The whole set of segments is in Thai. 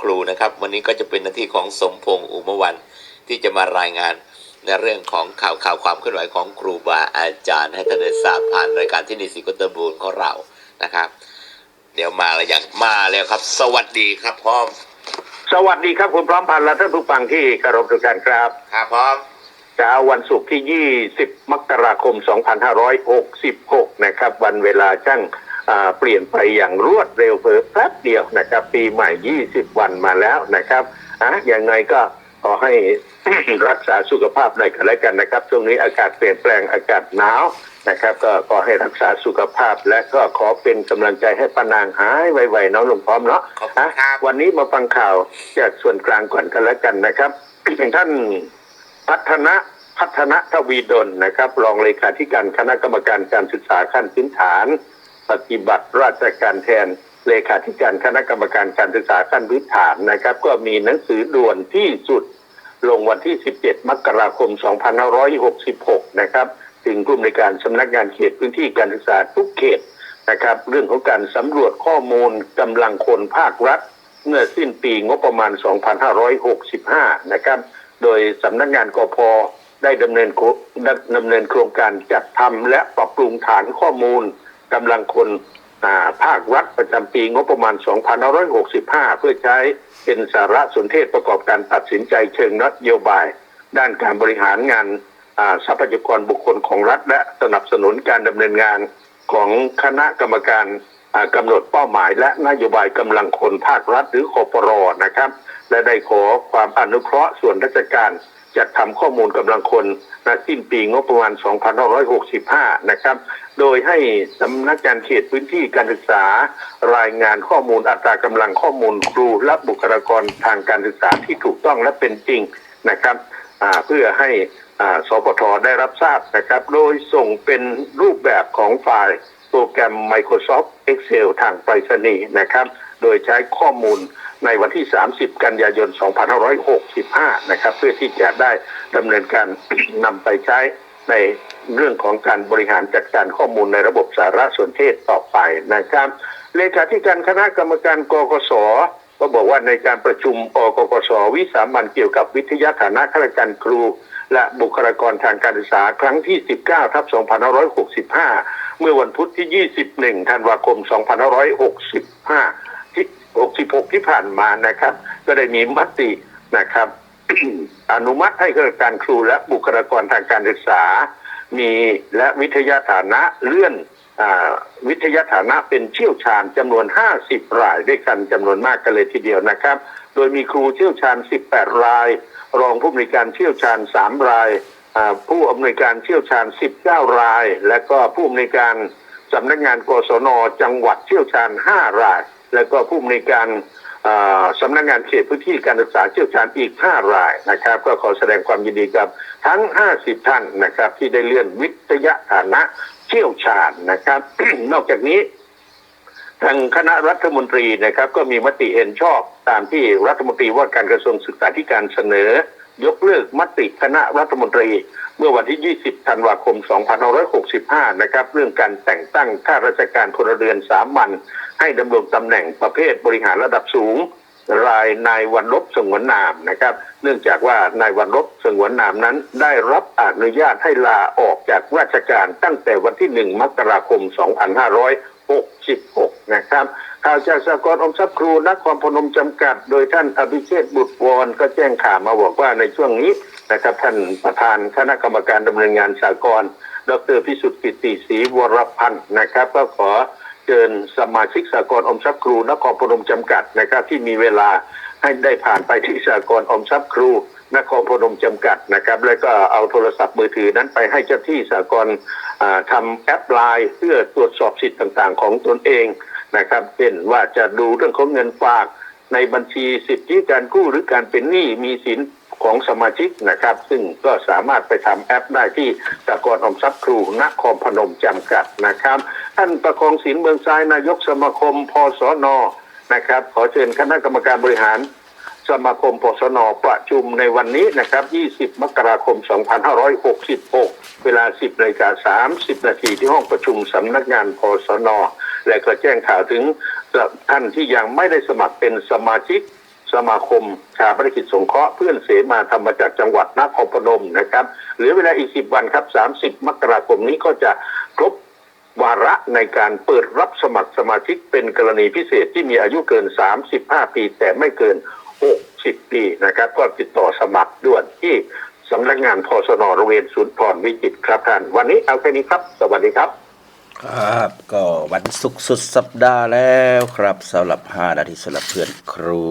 ครูนะครับ วันนี้ก็จะเป็นหน้าที่ของสมพงษ์อุมวันที่จะมารายงานในเรื่องของข่าวข่าวความเคลื่อนไหวของครูบาอาจารย์ ให้ท่านได้ทราบผ่านรายการที่นิสิกุตบูรณ์ของเรานะครับ เดี๋ยวมาแล้วอย่างมาแล้วครับ สวัสดีครับพร้อม สวัสดีครับคุณพร้อมพันธ์และท่านผู้ฟังที่เคารพทุกท่านครับครับพร้อมเช้าวันศุกร์ที่ 20 มกราคม 2566 นะครับ วันเวลาช่างอ่า เปลี่ยนไปอย่างรวดเร็วเพิ่แป๊บเดียวนะครับปีใหม่ 20 วันมาแล้วนะครับอะยังไงก็ขอให้รักษาสุขภาพหน่อยกันแล้วกันนะครับช่วงนี้อากาศเปลี่ยนแปลงอากาศหนาวนะครับ ก็ขอให้รักษาสุขภาพและก็ขอเป็นกำลังใจให้ปานางหายไวๆเน้องลุงพร้อมเนาะขอบคุณครับวันนี้มาฟังข่าวจากส่วนกลางก่อนกันแล้วกันนะครับท่านพัฒนะพัฒนะทวีดลนะครับ รองเลขาธิการคณะกรรมการการศึกษาขั้นพื้นฐาน ปฏิบัติราชการแทนเลขาธิการคณะกรรมการการศึกษาขั้นพื้นฐานนะครับ ก็มีหนังสือด่วนที่สุดลงวันที่ 17 มกราคม 2566 นะครับ ถึงผู้อำนการสำนักงานเขตพื้นที่การศึกษาทุกเขตนะครับ เรื่องของการสำรวจข้อมูลกำลังคนภาครัฐ เมื่อสิ้นปีงบประมาณ 2565 นะครับ โดยสำนักงานกพได้ดำเนินดำเนินโครงการจัดทำและปรับปรุงฐานข้อมูล กำลังคนาภาครัฐประจำปีงบประมาณ 2565 เพื่อใช้เป็นสารสนเทศประกอบการตัดสินใจเชิงนโยบาย ด้านการบริหารงานทรัพยากรบุคคลของรัฐ และสนับสนุนการดำเนินงานของคณะกรรมการกำหนดเป้าหมาย และนโยบายกำลังคนภาครัฐหรือคอปรนะครับ และได้ขอความอนุเคราะห์ส่วนราชการ จัดทำข้อมูลกำลังคนณสิ้นปีงบประมาณ 2565 นะครับ โดยให้สำนักงานเขตพื้นที่การศึกษารายงานข้อมูลอัตรากำลังข้อมูลครูและบุคลากรทางการศึกษาที่ถูกต้องและเป็นจริงนะครับเพื่อให้สปทได้รับทราบนะครับ โดยส่งเป็นรูปแบบของไฟล์โปรแกรม Microsoft Excel ทางไปรษณีย์นะครับ โดยใช้ข้อมูล ในวันที่ 30 กันยายน 2565 นะครับ เพื่อที่จะได้ดำเนินการนำไปใช้ในเรื่องของการบริหารจัดการข้อมูลในระบบสารสนเทศต่อไปนะครับ เลขาธิการคณะกรรมการกกสก็บอกว่าในการประชุมอกกสวิสามันเกี่ยวกับวิทยาฐานะข้าราชการครู และบุคลากรทางการศึกษาครั้งที่ 19ทับ2565 เมื่อวันพุธที่ 21 ธันวาคม 2565 66 ที่ผ่านมานะครับ ก็ได้มีมตินะครับ อนุมัติให้ข้าราชการครูและบุคลากรทางการศึกษา มีและวิทยาฐานะเลื่อนอาวิทยาฐานะเป็นเชี่ยวชาญจำนวน 50 รายด้วยกันจำนวนมากกันเลยทีเดียวนะครับ โดยมีครูเชี่ยวชาญ 18 ราย รองผู้อำนวยการเชี่ยวชาญ 3 ราย ผู้อำนวยการเชี่ยวชาญ 19 ราย และก็ผู้อำนวยการสำนักงานกศนจังหวัดเชี่ยวชาญ 5 ราย และก็ผู้อำนวยการสำนักงานเขตพื้นที่การศึกษาเชี่ยวชาญอีก 5 รายนะครับ ก็ขอแสดงความยินดีกับทั้ง 50 ท่านนะครับ ที่ได้เลื่อนวิทยาฐานะเชี่ยวชาญนะครับ นอกจากนี้ทางคณะรัฐมนตรีนะครับ ก็มีมติเห็นชอบตามที่รัฐมนตรีว่าการกระทรวงศึกษาธิการเสนอ ยกเลิกมติคณะรัฐมนตรี เมื่อวันที่ 20 ธันวาคม 2565 นะครับ เรื่องการแต่งตั้งข้าราชการพลเรือนสามัญ ให้ดำรงตำแหน่งประเภทบริหารระดับสูง รายนายวันลบสงวนนามนะครับ เนื่องจากว่านายวันลบสงวนนามนั้น ได้รับอนุญาตให้ลาออกจากราชการตั้งแต่วันที่ 1 มกราคม 2566 นะครับข่าวจากสากลอมทรัพย์ครูนครพนมจำกัด โดยท่านอภิเชษบุตรวรก็แจ้งข่าวมาบอกว่าในช่วงนี้นะครับท่านประธานคณะกรรมการดำเนินงานสากลดรพิสุทธิ์กิติศรีวรพันธ์นะครับ ก็ขอ เชิญสมาชิกสากลอมทรัพย์ครูนครพนมจำกัดนะครับที่มีเวลาให้ได้ผ่านไปที่สากลอมทรัพย์ครูนครพนมจำกัดนะครับ แล้วก็เอาโทรศัพท์มือถือนั้นไปให้เจ้าที่สากลอ่าทำแอปไลน์เพื่อตรวจสอบสิทธิ์ต่างๆ ของตนเองนะครับเช่นว่าจะดูเรื่องของเงินฝากในบัญชีสิทธิการกู้หรือการเป็นหนี้มีสินของสมาชิกนะครับ ซึ่งก็สามารถไปทำแอปได้ที่สากลอมทรัพย์ครูนครพนมจำกัดนะครับ ท่านประคองศิลเมืองซ้ายนายกสมาคมพสนนะครับ ขอเชิญคณะกรรมการบริหาร สมาคมพสนประชุมในวันนี้นะครับ 20 มกราคม 2566 เวลา 10นาฬิกา30 นาทีที่ห้องประชุมสำนักงานพสนและก็แจ้งข่าวถึงท่านที่ยังไม่ได้สมัครเป็นสมาชิกสมาคมชาปนกิจสงเคราะห์เพื่อนเสมาธรรมจากจังหวัดนครพนมนะครับเหลือเวลาอีก10วันครับ30มกราคมนี้ก็จะครบ วาระในการเปิดรับสมัครสมาชิกเป็นกรณีพิเศษที่มีอายุเกิน 35 ปี แต่ไม่เกิน 60 ปีนะครับ ก็ติดต่อสมัครด่วนที่สำนักงานพสนโรงเรียนศูนย์พรวิจิตครับท่าน วันนี้เอาแค่นี้ครับ สวัสดีครับ ครับ ก็วันศุกร์สุดสัปดาห์แล้วครับสำหรับ5นาทีสำหรับเพื่อนครู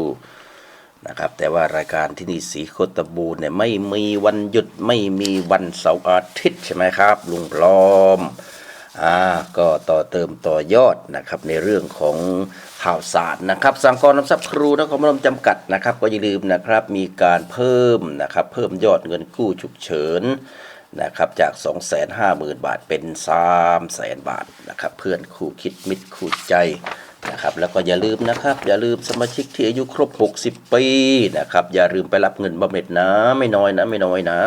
นะครับแต่ว่ารายการที่นี่สีโคตบูรเนี่ยไม่มีวันหยุดไม่มีวันเสาร์อาทิตย์ใช่ไหมครับ ลุงพร้อม อ่าก็ต่อเติมต่อยอดนะครับในเรื่องของข่าวสารนะครับสังกรน้ำทรัพย์ครูนครพนมจำกัดนะครับ ก็อย่าลืมนะครับมีการเพิ่มนะครับเพิ่มยอดเงินกู้ฉุกเฉินนะครับจาก 250,000 บาทเป็น 300,000 บาทนะครับเพื่อนคู่คิดมิตรคู่ใจนะครับแล้วก็อย่าลืมนะครับ อย่าลืมสมาชิกที่อายุครบ 60 ปีนะครับอย่าลืมไปรับเงินบำเหน็จนะไม่น้อยนะไม่น้อยนะ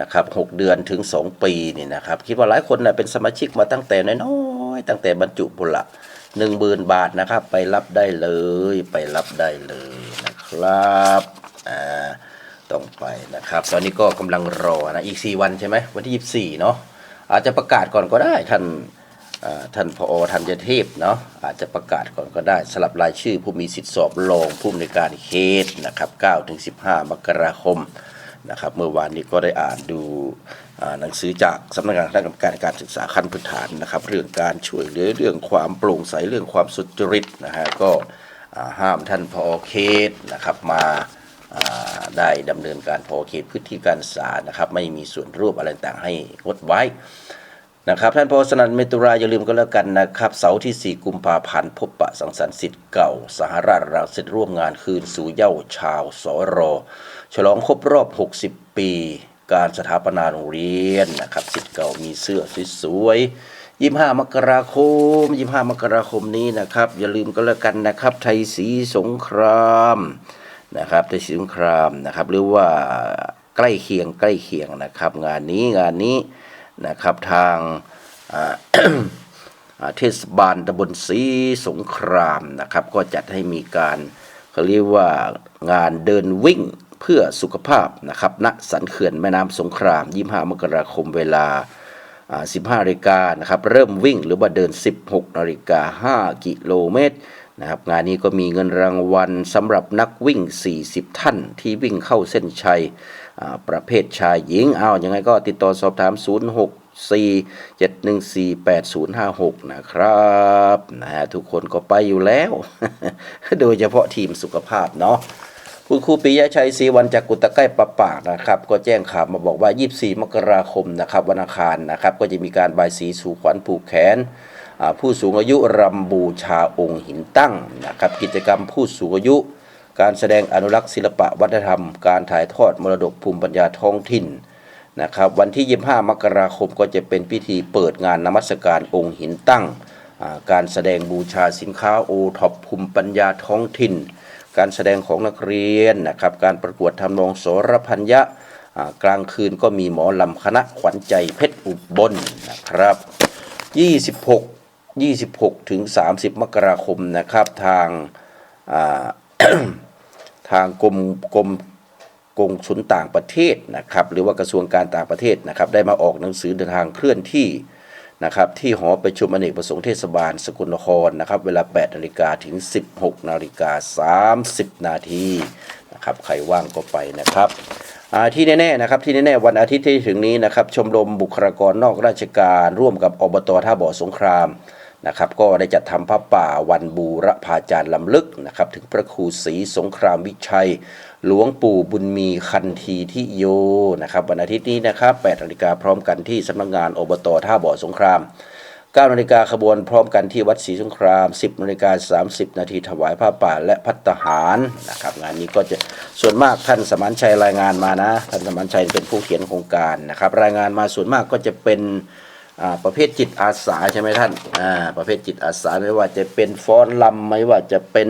นะครับ6เดือนถึง 2 ปีนี่นะครับ คิดว่าหลายคนนะเป็นสมาชิกมาตั้งแต่น้อยๆตั้งแต่บรรจุบุละ1 0,000บาทนะครับ ไปรับได้เลยไปรับได้เลยนะครับอ่าต้องไปนะครับ ตอนนี้ก็กำลังรอนะอีก 4 วันใช่ไหมวันที่ 24เนาะอาจจะประกาศก่อนก็ได้ท่านท่านพอธัญเทพเนาะอาจจะประกาศก่อนก็ได้สลับรายชื่อผู้มีสิทธิสอบรองผู้ในวยการเขตนะครับ9ถึง15 มกราคม นะครับ เมื่อวานนี้ก็ได้อ่านดูหนังสือจากสำนักงานคณะกรรมการการศึกษาขั้นพื้นฐานนะครับ เรื่องการช่วยเหลือเรื่องความโปร่งใสเรื่องความสุจริตนะฮะก็ห้ามท่านพอเขตนะครับมาได้ดำเนินการพอเขตพื้นที่การศึกษานะครับ ไม่มีส่วนร่วมอะไรต่างให้งดไว้ นะครับท่านพอสนันเมตุราอย่าลืมก็แล้วกันนะครับเสาร์ที่ 4 กุมภาพันธ์พบปะสังสรรค์สิทธิ์เก่า สหราชรังสิตร่วมงานคืนสู่เย้าชาวสรฉลองครบรอบ 60 ปี การสถาปนาโรงเรียนนะครับสิทธิ์เก่ามีเสื้อสวยๆ25มกราคม25มกราคมนี้นะครับ อย่าลืมก็แล้วกันนะครับไทยศรีสงครามนะครับในสงครามนะครับหรือว่าใกล้เคียงใกล้เคียงนะครับ งานนี้งานนี้ นะครับทางเทศบาลตำบลศรีสงครามนะครับ ก็จัดให้มีการเขาเรียกว่างานเดินวิ่งเพื่อสุขภาพนะครับณสันเขื่อนแม่น้ำสงคราม 25 มกราคมเวลา 15นาฬิกานะครับ เริ่มวิ่งหรือว่าเดิน 16นาฬิกา5กิโลเมตรนะครับงานนี้ก็มีเงินรางวัลสำหรับนักวิ่ง 40 ท่านที่วิ่งเข้าเส้นชัย ประเภทชายหญิงเอาอยัางไงก็ติดต่อสอบถาม 064 714 8056 นะครับนะฮะทุกคนก็ไปอยู่แล้ว โดยเฉพาะทีมสุขภาพเนาะคุณครูปิยะชัยศรีวันจากกุตะไก้ประปากนะครับ ก็แจ้งข่าวมาบอกว่า 24 มกราคมนะครับวันอังคารนะครับ ก็จะมีการบายสีสู่ขวัญผูกแขนผู้สูงอายุรำบูชาองค์หินตั้งนะครับ กิจกรรมผู้สูงอายุ การแสดงอนุรักษ์ศิลปะวัฒนธรรม การถ่ายทอดมรดกภูมิปัญญาท้องถิ่นนะครับวันที่ 25 มกราคมก็จะเป็นพิธีเปิดงานนมัสการองค์หินตั้ง การแสดงบูชาสินค้าโอท็อปภูมิปัญญาท้องถิ่น การแสดงของนักเรียนนะครับการประกวดทำนองโสรพัญญะกลางคืนก็มีหมอลำคณะขวัญใจเพชรอุบลนนะครับ 26 26 ถึง 30 มกราคมนะครับทางอ ทางกรมกรมกงสุลต่างประเทศนะครับ หรือว่ากระทรวงการต่างประเทศนะครับ ได้มาออกหนังสือเดินทางเคลื่อนที่นะครับ ที่หอประชุมอเนกประสงค์เทศบาลสกลนครนะครับ เวลา 8นาฬิกาถึง 16นาฬิกา30 นาทีนะครับใครว่างก็ไปนะครับที่แน่ๆนะครับที่แน่ๆวันอาทิตย์ที่ถึงนี้นะครับ ชมรมบุคลากรนอกราชการ ร่วมกับอบตท่าบ่อสงคราม นะครับก็ได้จัดทำพระป่าวันบูรพาจารย์ลำลึกนะครับถึงพระครูศรีสงครามวิชัย หลวงปู่บุญมีคันธีทิโยนะครับวันอาทิตย์นี้นะครับ8นาฬิกาพร้อมกันที่สำนักงานอบตท่าบ่อสงคราม9นาฬิกาขบวนพร้อมกันที่วัดศรีสงคราม 10นาฬิกา30 นาทีถวายผ้าป่าและพัตตาหารนะครับงานนี้ก็จะส่วนมากท่านสมานชัยรายงานมานะท่านสมานชัยเป็นผู้เขียนโครงการนะครับรายงานมาส่วนมากก็จะเป็น ประเภทจิตอาสาใช่ไหมท่านอ่าประเภทจิตอาสาไม่ว่าจะเป็นฟ้อนลำไม่ว่าจะเป็น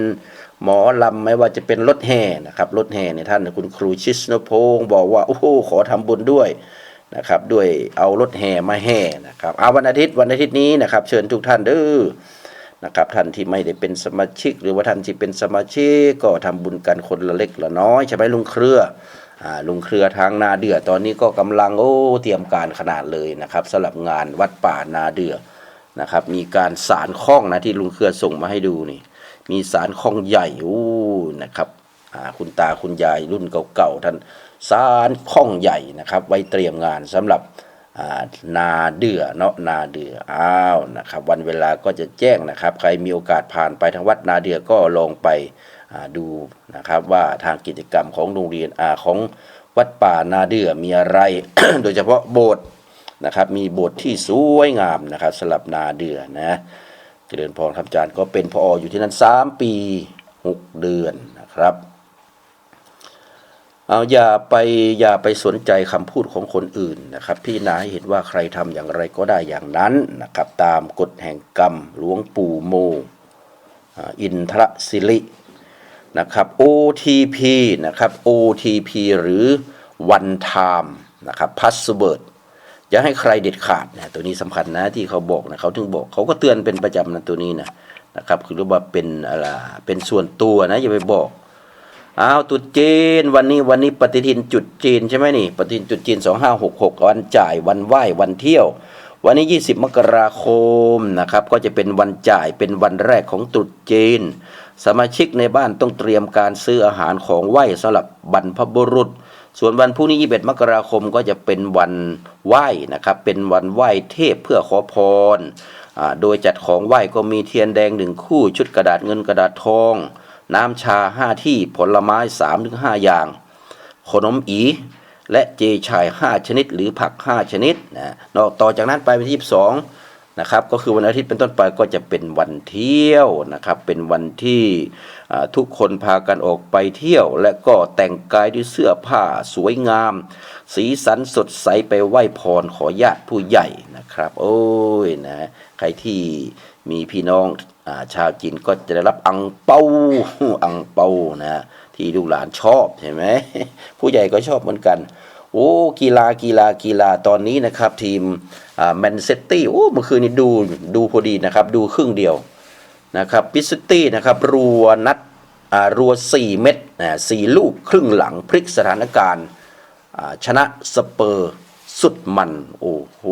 หมอลำไม่ว่าจะเป็นรถแห่นะครับรถแห่เนี่ยท่านคุณครูชิสนพงศ์บอกว่าโอ้โหขอทำบุญด้วยนะครับด้วยเอารถแห่มาแห่นะครับเอาวันอาทิตย์วันอาทิตย์นี้นะครับเชิญทุกท่านเด้อนะครับท่านที่ไม่ได้เป็นสมาชิก หรือว่าท่านที่เป็นสมาชิกก็ทำบุญกันคนละเล็กละน้อยใช่ไหมลุงเครือ ลุงเครือทางนาเดือตอนนี้ก็กำลังโอ้เตรียมการขนาดเลยนะครับสำหรับงานวัดป่านาเดือนะครับ มีการสารข้องนะที่ลุงเครือส่งมาให้ดูนี่ มีสารข้องใหญ่โอ้นะครับคุณตาคุณยายรุ่นเก่าๆท่านสารข้องใหญ่นะครับ ไว้เตรียมงานสำหรับ นาเดือเนาะนาเดืออ้าวนะครับ วันเวลาก็จะแจ้งนะครับ ใครมีโอกาสผ่านไปทางวัดนาเดือก็ลองไปดูนะครับว่าทางกิจกรรมของโรงเรียนอาของวัดป่านาเดือมีอะไร โดยเฉพาะโบสถ์นะครับ มีโบสถ์ที่สวยงามนะครับสำหรับนาเดือนะเจริญพรครับอาจารย์ก็เป็นพออยู่ที่นั่นสามปีหกเดือนนะครับ เอาอย่าไปอย่าไปสนใจคำพูดของคนอื่นนะครับ พี่นาให้เห็นว่าใครทำอย่างไรก็ได้อย่างนั้นนะครับ ตามกฎแห่งกรรมหลวงปู่โมอินทรศิรินะครับ OTP นะครับ OTP หรือ one time นะครับ password อย่าให้ใครเด็ดขาดนะตัวนี้สำคัญนะที่เขาบอกนะเขาถึงบอกเขาก็เตือนเป็นประจำนะตัวนี้นะนะครับ คือเรียกว่าเป็นอะไรเป็นส่วนตัวนะอย่าไปบอก อ้าวตรุษจีนวันนี้วันนี้ปฏิทินจุดจีนใช่ไหมนี่ ปฏิทินจุดจีนสองห้าหกหกวันจ่ายวันไหว้วันเที่ยว วันนี้ 20 มกราคมนะครับก็จะเป็นวันจ่ายเป็นวันแรกของตรุษจีน สมาชิกในบ้านต้องเตรียมการซื้ออาหารของไหว้สำหรับบรรพบุรุษ ส่วนวันพรุ่งนี้ 21 มกราคมก็จะเป็นวันไหว้นะครับเป็นวันไหว้เทพเพื่อขอพรอโดยจัดของไหว้ก็มีเทียนแดงหนึ่งคู่ชุดกระดาษเงินกระดาษทอง น้ำชาห้าที่ผลไม้3าถึงห้าอย่าง ขนมอี และเจชาย 5 ชนิด หรือผัก 5 ชนิดนะนอกต่อจากนั้นไปวันที่22นะครับก็คือวันอาทิตย์เป็นต้นไปก็จะเป็นวันเที่ยวนะครับเป็นวันที่ทุกคนพากันออกไปเที่ยว และก็แต่งกายด้วยเสื้อผ้าสวยงาม สีสันสดใสไปไหว้พรขอญาติผู้ใหญ่นะครับ โอ้ยนะใครที่มีพี่น้อง ชาวจีนก็จะได้รับอังเปาอังเปานะที่ลูกหลานชอบใช่ไหมผู้ใหญ่ก็ชอบเหมือนกัน โอ้กีฬากีฬากีฬาตอนนี้นะครับ ทีมแมนเซตตี้โอ้เมื่อคืนนี้ดูดูพอดีนะครับ ดูครึ่งเดียวนะครับพิซซิตี้นะครับรัวนัดรัว 4 เม็ดนะสี่ลูกครึ่งหลังพลิกสถานการณ์ชนะสเปอร์สุดมัน โอ้โห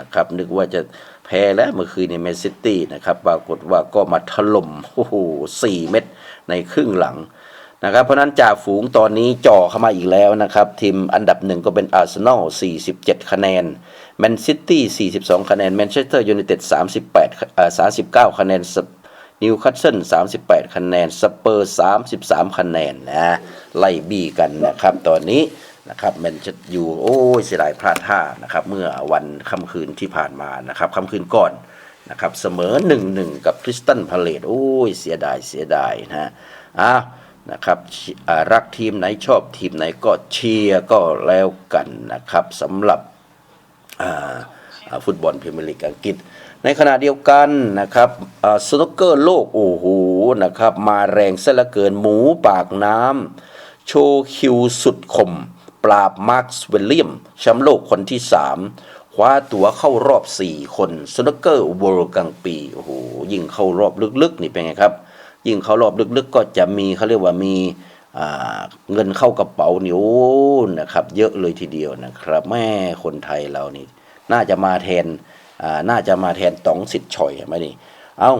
นะครับ นึกว่าจะแพ้แล้วเมื่อคืนในแมนซิตี้นะครับ ปรากฏว่าก็มาถล่มโอ้โหสี่เม็ดในครึ่งหลังนะครับ เพราะนั้นจ่าฝูงตอนนี้จ่อเข้ามาอีกแล้วนะครับ ทีมอันดับหนึ่งก็เป็นอาร์เซนอล 47 คะแนนแมนซิตี้ 42 คะแนนแมนเชสเตอร์ยูไนเต็ด 38เอ่อ39 คะแนนนิวคาสเซิล38 คะแนน สเปอร์ 33 คะแนนนะ ไล่บี้กันนะครับ ตอนนี้ นะครับแมนเชสเตอร์ยู่โอ้ยเสียดายพลาดท่านะครับเมื่อวันค่ำคืนที่ผ่านมานะครับค่ำคืนก่อนนะครับเสมอ1-1กับคริสตันพาเลตโอ้ยเสียดายเสียดายนะฮะอ้าวนะครับอ่ารักทีมไหนชอบทีมไหนก็เชียร์ก็แล้วกันนะครับสำหรับอ่าฟุตบอลพรีเมียร์ลีกอังกฤษ ในขณะเดียวกันนะครับอ่าสนุกเกอร์โลก โอ้โหนะครับมาแรงซะเหลือเกินหมูปากน้ำโชว์คิวสุดคม ปราบมาร์คสเวลเลียมแชมป์โลกคนที่ 3 คว้าตั๋วเข้ารอบ 4 คนสนุกเกอร์เวิลด์กลางปีโอ้โหยิ่งเข้ารอบลึกๆ นี่เป็นไงครับ ยิ่งเข้ารอบลึกๆ ก็จะมีเขาเรียกว่ามีเงินเข้ากระเป๋านี่โอ้นะครับ เยอะเลยทีเดียวนะครับ แม่คนไทยเรานี่ น่าจะมาแทนน่าจะมาแทนต๋องสิทธิ์ชอยไหมนี่เอา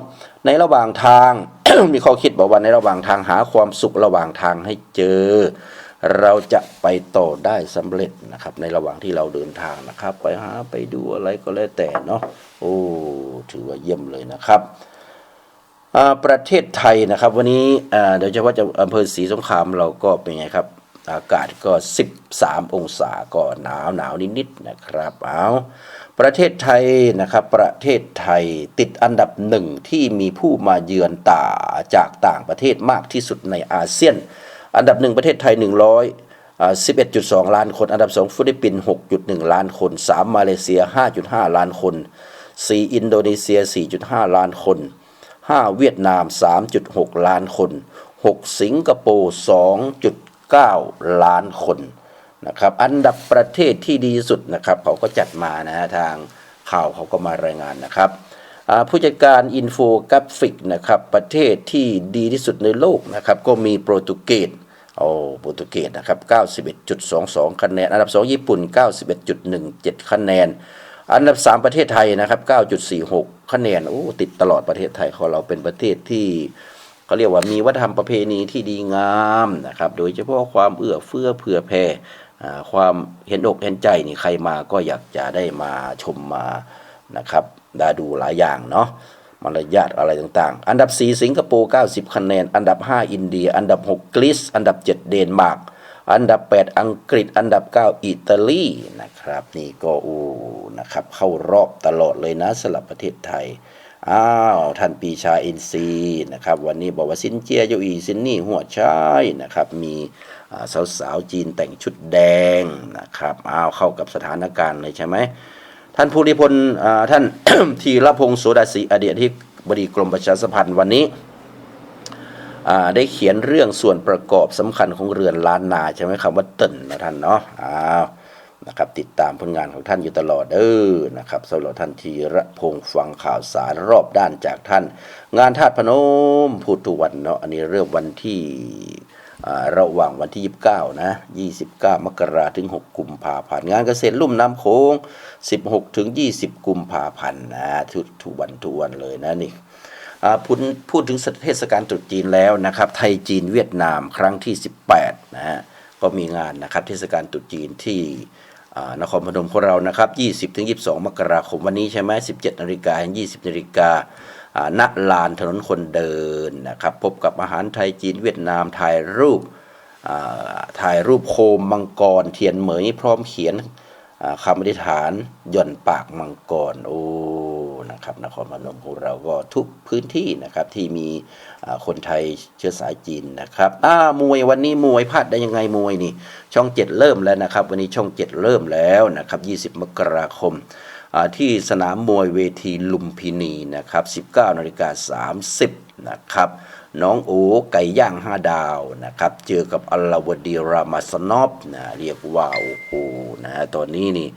ในระหว่างทาง มีข้อคิดบอกว่าในระหว่างทางหาความสุขระหว่างทางให้เจอ เราจะไปต่อได้สำเร็จนะครับ ในระหว่างที่เราเดินทางนะครับ ไปหาไปดูอะไรก็แล้วแต่เนาะโอ้ถือว่าเยี่ยมเลยนะครับอ่าประเทศไทยนะครับ วันนี้อ่าโดยเฉพาจะอำเภอศรีสงครามเราก็เป็นไงครับ อากาศก็ 13 องศาก็หนาวหนาวนิดๆนะครับเอาประเทศไทยนะครับประเทศไทยติดอันดับหนึ่งที่มีผู้มาเยือนต่าจากต่างประเทศมากที่สุดในอาเซียน อันดับหนึ่งประเทศไทย 111.2 ล้านคน อันดับ 2 ฟิลิปปินส์6.1 ล้านคน 3 มาเลเซีย 5.5 ล้านคน 4 อินโดนีเซีย 4.5 ล้านคน 5 เวียดนาม 3.6 ล้านคน 6 สิงคโปร์ 2.9 ล้านคนนะครับอันดับประเทศที่ดีสุดนะครับเขาก็จัดมานะฮะทางข่าวเขาก็มารายงานนะครับ ผู้จัดการอินโฟกราฟิกนะครับประเทศที่ดีที่สุดในโลกนะครับก็มีโปรตุเกสโอ้โปรตุเกสนะครับ 91.22 คะแนน อันดับ 2 ญี่ปุ่น 91.17 คะแนน อันดับ 3 ประเทศไทยนะครับ 9.46 คะแนน โอ้ ติดตลอดประเทศไทยของเราเป็นประเทศที่เขาเรียกว่ามีวัฒนธรรมประเพณีที่ดีงามนะครับ โดยเฉพาะความเอื้อเฟื้อเผื่อแผ่ความเห็นอกเห็นใจนี่ใครมาก็อยากจะได้มาชมมานะครับ ได้ดูหลายอย่างเนาะมารยาทอะไรต่างๆ อันดับ 4 สิงคโปร์ 90 คะแนน อันดับ 5 อินเดีย อันดับ 6 กรีซ อันดับ 7 เดนมาร์ก อันดับ 8 อังกฤษ อันดับ 9 อิตาลีนะครับ นี่ก็อ้นะครับ เข้ารอบตลอดเลยนะสำหรับประเทศไทย อ้าวท่านปีชาอินซีนะครับ วันนี้บอกว่าสินเจียโยอีสินนี่หัวชายนะครับ มีสาวๆจีนแต่งชุดแดงนะครับ อ้าวเข้ากับสถานการณ์เลยใช่ไหม ท่านภูริพลอ่าท่านธีรพงศ์โสดาศรีอดีตที่บดีกรมประชาสัมพันธ์วันนี้ได้เขียนเรื่องส่วนประกอบสำคัญของเรือนล้านนาใช่ไหมคำว่าเติ่นนะท่านเนาะอ้าวนะครับติดตามผลงานของท่านอยู่ตลอดเออนะครับสำหรับท่านธีระพงศ์ฟังข่าวสารรอบด้านจากท่าน งานธาตุพนมพูดทุกวันเนาะอันนี้เริ่มวันที่ ระหว่างวันที่ 29 นะ 29 มกราถึง 6 กุมภาพันธ์ งานเกษตรลุ่มน้ำโขง 16 ถึง 20 กุมภาพันธ์นะทุกทุกวันทุกวันเลยนะนี่พูดพูดถึงเทศกาลตรุษจีนแล้วนะครับ ไทยจีนเวียดนามครั้งที่ 18 นะฮะ ก็มีงานนะครับ เทศกาลตรุษจีนที่นครพนมของเรานะครับ 20ถึง22 มกราคมวันนี้ใช่ไหม17นาฬิกาถึง20นาฬิกา ณลานถนนคนเดินนะครับพบกับอาหารไทยจีนเวียดนามถ่ายรูปถ่ายรูปโคมมังกร เทียนเหมยพร้อมเขียนคำอธิษฐานหย่อนปากมังกรโอ้นะครับนครพนมของเราก็ทุกพื้นที่นะครับที่มีคนไทยเชื้อสายจีนนะครับอ้ามวยวันนี้มวยพลาดได้ยังไงมวยนี่ ช่องเจ็ดเริ่มแล้วนะครับ วันนี้ช่องเจ็ดเริ่มแล้วนะครับ 20 มกราคม ที่สนามมวยเวทีลุมพินีนะครับ 19นาฬิกา30นะครับน้องโอไก่ย่างห้าดาวนะครับเจอกับอัลลาวดีรามาสนอฟนะเรียกว่าโอ้โหนะตอนนี้นี่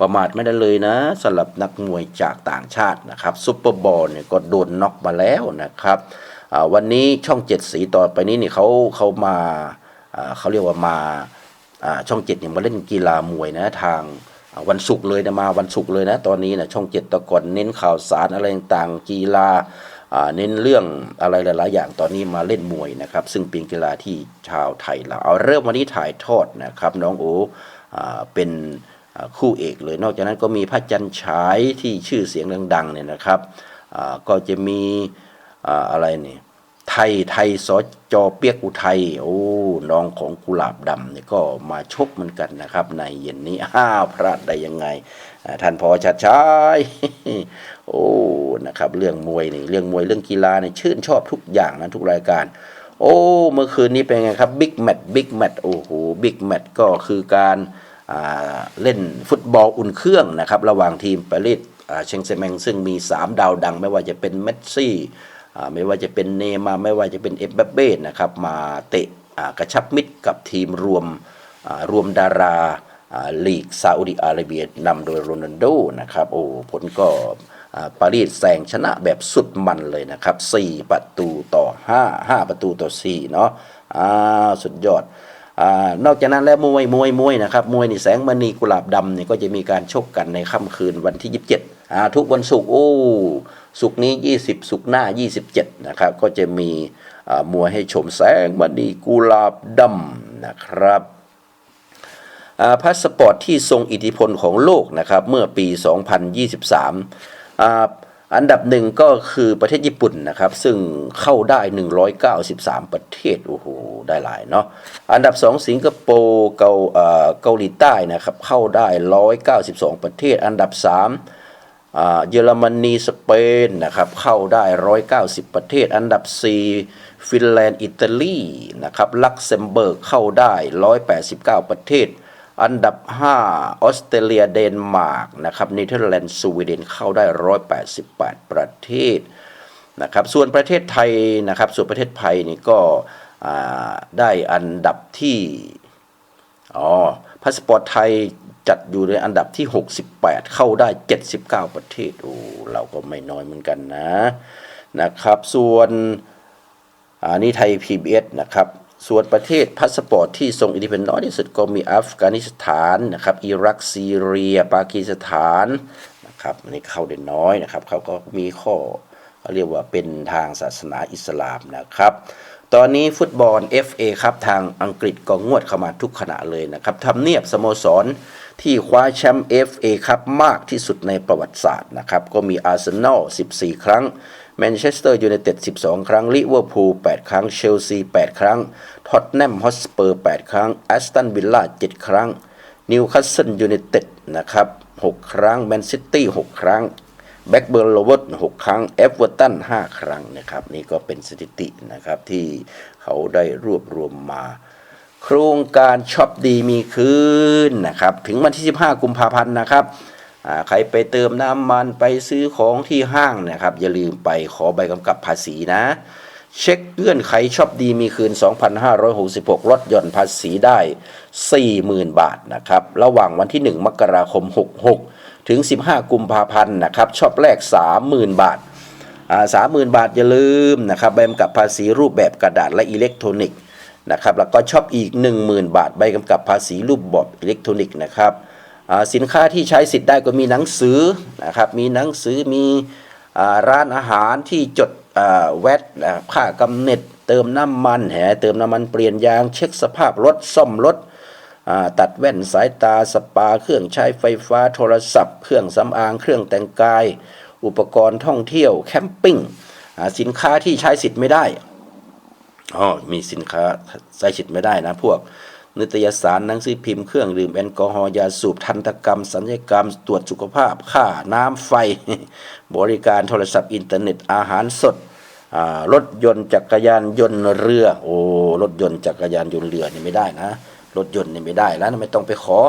ประมาทไม่ได้เลยนะสำหรับนักมวยจากต่างชาตินะครับซุปเปอร์บอลเนี่ยก็โดนน็อกมาแล้วนะครับวันนี้ช่องเจ็ดสีต่อไปนี้นี่เขาเขามาเขาเรียกว่ามาช่องเจ็ดเนี่ยมาเล่นกีฬามวยนะทาง วันศุกร์เลยนะมาวันศุกร์เลยนะตอนนี้นะช่องเจ็ดตะกอนเน้นข่าวสารอะไรต่างกีฬาเน้นเรื่องอะไรหลาย ๆ อย่างตอนนี้มาเล่นมวยนะครับ ซึ่งเป็นกีฬาที่ชาวไทยเราเอาเริ่มวันนี้ถ่ายทอดนะครับ น้องโออเป็นคู่เอกเลย นอกจากนั้นก็มีพระจันทร์ฉายที่ชื่อเสียงดัง ๆ เนี่ยนะครับก็จะมีอ่าอะไรเนี่ย ไทยไทยสจเปียกอุทัยโอ้น้องของกุหลาบดำเนี่ยก็มาชกเหมือนกันนะครับ ในเย็นนี้อ้าวพลาดได้ยังไง ท่านพอชัดชายโอ้นะครับ เรื่องมวยนี่เรื่องมวยเรื่องกีฬาเนี่ยชื่นชอบทุกอย่างนะทุกรายการ โอ้เมื่อคืนนี้เป็นไงครับบิ๊กแมตช์บิ๊กแมตช์โอ้โหบิ๊กแมตช์ก็คือการาเล่นฟุตบอลอุ่นเครื่องนะครับ ระหว่างทีมปารีสเชงเซแมงซึ่งมี 3 ดาวดัง ไม่ว่าจะเป็นเมสซี่ ไม่ว่าจะเป็นเนมาไม่ว่าจะเป็นเอฟเบเบ้นะครับมาเตะกระชับมิตรกับทีมรวมรวมดาราลีกซาอุดิอาระเบียนำโดยโรนัลโดนะครับโอ้ผลก็ปารีสแซงชนะแบบสุดมันเลยนะครับ 4 ประตูต่อ 5 5 ประตูต่อ 4 เนาะอ่าสุดยอดอนอกจากนั้นแล้วมวยมวยมวยนะครับมวยนี่แสงมณีกุหลาบดำเนี่ยก็จะมีการชกกันในค่ำคืนวันที่ 27อ่าทุกวันศุกร์โอ้ ศุกนี้ 20ศุกหน้า 27 นะครับ ก็จะมีมวยให้ชมแสงมณีกุหลาบดำนะครับพาสปอร์ตที่ทรงอิทธิพลของโลกนะครับเมื่อปี 2023อ่าอันดับหนึ่งก็คือประเทศญี่ปุ่นนะครับ ซึ่งเข้าได้ 193 ประเทศโอ้โหได้หลายเนาะอันดับ 2 สิงคโปร์เกาเกาหลีใต้นะครับเข้าได้ 192 ประเทศ อันดับ3า เยอรมนีสเปนนะครับเข้าได้ 190 ประเทศ อันดับ 4 ฟินแลนด์ อิตาลีนะครับลักเซมเบิร์กเข้าได้ 189 ประเทศ อันดับ 5 ออสเตรเลียเดนมาร์กนะครับเนเธอร์แลนด์สวีเดนเข้าได้ 188 ประเทศนะครับส่วนประเทศไทยนะครับส่วนประเทศไทยนี่ก็ได้อันดับที่อ๋อพาสปอร์ตไทย จัดอยู่ในอันดับที่ 68 เข้าได้ 79 ประเทศโอ้เราก็ไม่น้อยเหมือนกันนะนะครับ ส่วนอันนี้ไทย PBS นะครับ ส่วนประเทศพาสปอร์ตที่ส่งอิทธิพลน้อยที่สุดก็มีอัฟกานิสถานนะครับอิรักซีเรีย ปากีสถานนะครับอันนี้เข้าได้น้อยนะครับเขาก็มีข้อเขาเรียกว่าเป็นทางศาสนาอิสลามนะครับตอนนี้ฟุตบอล FA ครับทางอังกฤษก็งวดเข้ามาทุกขณะเลยนะครับทำเนียบสโมสร ที่คว้าแชมป์ FA ครับมากที่สุดในประวัติศาสตร์นะครับ ก็มีอาร์เซนอล 14 ครั้งแมนเชสเตอร์ยูไนเต็ด 12 ครั้งลิเวอร์พูล 8 ครั้ง เชลซี 8 ครั้งท็อตแนมฮอสเปอร์ 8 ครั้งแอสตันวิลล่า 7 ครั้งนิวคาสเซิลยูไนเต็ดนะครับ 6 ครั้งแมนซิตี้ 6 ครั้งแบ็กเบิร์นโลเวอร์6ครั้ง เอฟเวอร์ตัน 5 ครั้งนะครับ นี่ก็เป็นสถิตินะครับที่เขาได้รวบรวมมา โครงการช็อปดีมีคืนนะครับ ถึงวันที่ 15 กุมภาพันธ์นะครับใครไปเติมน้ำมันไปซื้อของที่ห้างนะครับ อย่าลืมไปขอใบกำกับภาษีนะ เช็คเงื่อนไขช็อปดีมีคืน 2,566 ลดหย่อนภาษีได้ 40,000 บาทนะครับ ระหว่างวันที่ 1 มกราคม 66 ถึง 15 กุมภาพันธ์นะครับช็อปแรก 30,000 บาทสามหมื่นบาทอย่าลืมนะครับใบกำกับภาษีรูปแบบกระดาษและอิเล็กทรอนิกส์ นะครับแล้วก็ช็อปอีก 10,000 บาทใบกำกับภาษีรูปแบบอิเล็กทรอนิกส์นะครับสินค้าที่ใช้สิทธิ์ได้ก็มีหนังสือนะครับมีหนังสือมีอร้านอาหารที่จดแวดค่ากำเนิดเติมน้ำมันแหเติมน้ำมันเปลี่ยนยางเช็คสภาพรถซ่อมรถตัดแว่นสายตาสปา เครื่องใช้ไฟฟ้าโทรศัพท์ เครื่องสำอางเครื่องแต่งกาย อุปกรณ์ท่องเที่ยวแคมปิ้งสินค้าที่ใช้สิทธิ์ไม่ได้ อ๋อมีสินค้าใช้สิทธิ์ไม่ได้นะพวกนิตยสารหนังสือพิมพ์เครื่องดื่มแอลกอฮอล์ยาสูบทันตกรรม สัญญกรรม ตรวจสุขภาพค่าน้ำไฟ บริการโทรศัพท์อินเทอร์เน็ตอาหารสดรถยนต์จักรยานยนต์เรือ โอ้รถยนต์จักรยานยนต์เรือนี่ไม่ได้นะ รถยนต์นี่ไม่ได้แล้วไม่ต้องไปขอ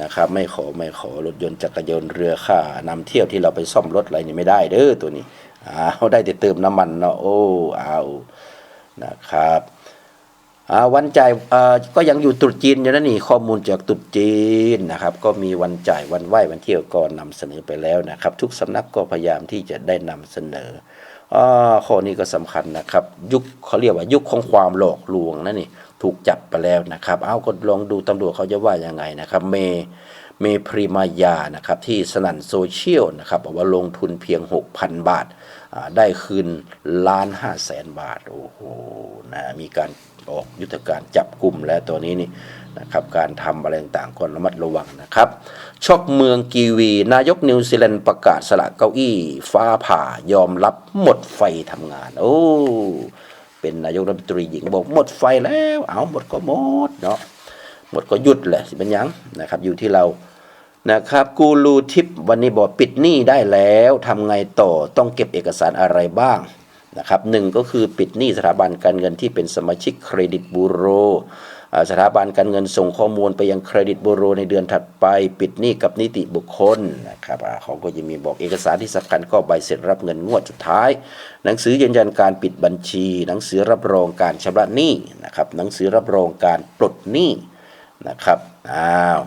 นะครับ ไม่ขอไม่ขอรถยนต์จักรยานเรือค่านำเที่ยวที่เราไปซ่อมรถอะไรนี่ไม่ได้เด้อตัวนี้เอาได้แต่เติมน้ำมันเนาะโอ้เอา นะครับวันจ่ายก็ยังอยู่ตรุษจีนอยู่นะนี่ข้อมูลจากตรุษจีนนะครับ ก็มีวันจ่ายวันไหว้วันเที่ยวก็นำเสนอไปแล้วนะครับ ทุกสำนักก็พยายามที่จะได้นำเสนออข้อนี้ก็สำคัญนะครับ ยุคเขาเรียกว่ายุคของความหลอกลวงนะนี่ถูกจับไปแล้วนะครับ เอาก็ลองดูตำรวจเขาจะว่ายังไงนะครับ เมเมพริมายานะครับที่สนั่นโซเชียลนะครับบอกว่าลงทุนเพียง 6,000 บาท ได้คืนล้านห้าแสนบาทโอ้โหนะมีการออกยุทธการจับกลุ่มแล้วตัวนี้นี่นะครับการทำอะไรต่างๆก็ระมัดระวังนะครับช็อกเมืองกีวี นายกนิวซีแลนด์ประกาศสละเก้าอี้ ฟ้าผ่ายอมรับหมดไฟทำงาน โอ้เป็นนายกรัฐมนตรีหญิงบอกหมดไฟแล้ว เอาหมดก็หมดเนาะหมดก็หยุดแหละสิเป็นยังนะครับอยู่ที่เรา นะครับกูรูทิปวันนี้บอกปิดหนี้ได้แล้วทำไงต่อต้องเก็บเอกสารอะไรบ้างนะครับหนึ่งก็คือปิดหนี้สถาบันการเงินที่เป็นสมาชิกเครดิตบูโรสถาบันการเงินส่งข้อมูลไปยังเครดิตบูโรในเดือนถัดไป ปิดหนี้กับนิติบุคคลนะครับเขาก็จะมีบอกเอกสารที่สำคัญก็ใบเสร็จรับเงินงวดสุดท้าย หนังสือยืนยันการปิดบัญชี หนังสือรับรองการชำระหนี้นะครับหนังสือรับรองการปลดหนี้นะครับอ้าว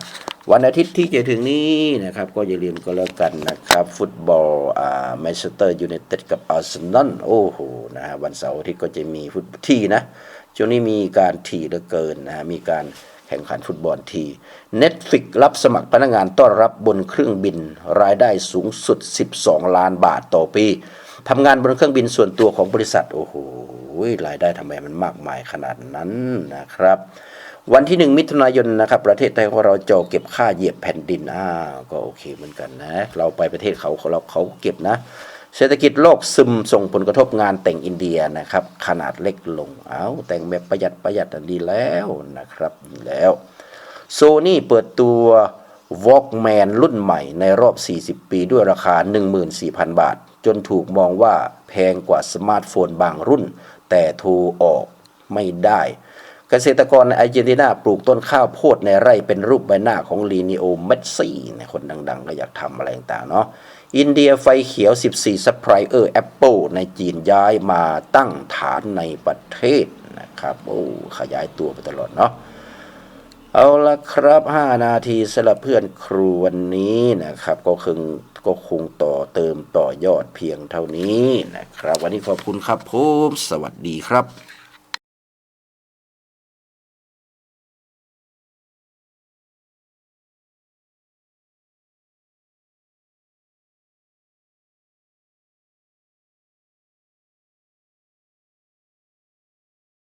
วันอาทิตย์ที่จะถึงนี้นะครับ ก็อย่าลืมก็แล้วกันนะครับ ฟุตบอลอ่าแมนเชสเตอร์ยูไนเต็ดกับอาร์เซนอลโอ้โหนะฮะวันเสาร์อาที่ก็จะมีฟุตที่นะช่วงนี้มีการทีเหลือเกินนะฮะมีการแข่งขันฟุตบอลที Netflix รับสมัครพนักงานต้อนรับบนเครื่องบินรายได้สูงสุด 12 ล้านบาทต่อปีทำงานบนเครื่องบินส่วนตัวของบริษัท โอ้โหรายได้ทำไมมันมากมายขนาดนั้นนะครับ วันที่หนึ่งมิถุนายนนะครับ ประเทศไทยของเราจะเก็บค่าเหยียบแผ่นดินอ่าก็โอเคเหมือนกันนะ เราไปประเทศเขาเราเขาเก็บนะ เศรษฐกิจโลกซึมส่งผลกระทบงานแต่งอินเดียนะครับ ขนาดเล็กลงเอาแต่งแบบประหยัดประหยัดดีแล้วนะครับดีแล้วโซนี่เปิดตัว Walkman รุ่นใหม่ในรอบ 40 ปีด้วยราคา 14,000 บาท จนถูกมองว่าแพงกว่าสมาร์ทโฟนบางรุ่น แต่โทรออกไม่ได้ เกษตรกรในอาร์เจนตินาปลูกต้นข้าวโพดในไร่เป็นรูปใบหน้าของลีนิโอเมสซี่เนี่ยคนดังๆ ก็อยากทำอะไรต่างๆเนาะอินเดียไฟเขียว 14ซัพพลายเออร์ Apple ในจีนย้ายมาตั้งฐานในประเทศนะครับโอ้ขยายตัวไปตลอดเนาะเอาละครับ 5 นาทีสำหรับเพื่อนครูวันนี้นะครับ ก็คงก็คงต่อเติมต่อยอดเพียงเท่านี้นะครับ วันนี้ขอบคุณครับผมสวัสดีครับ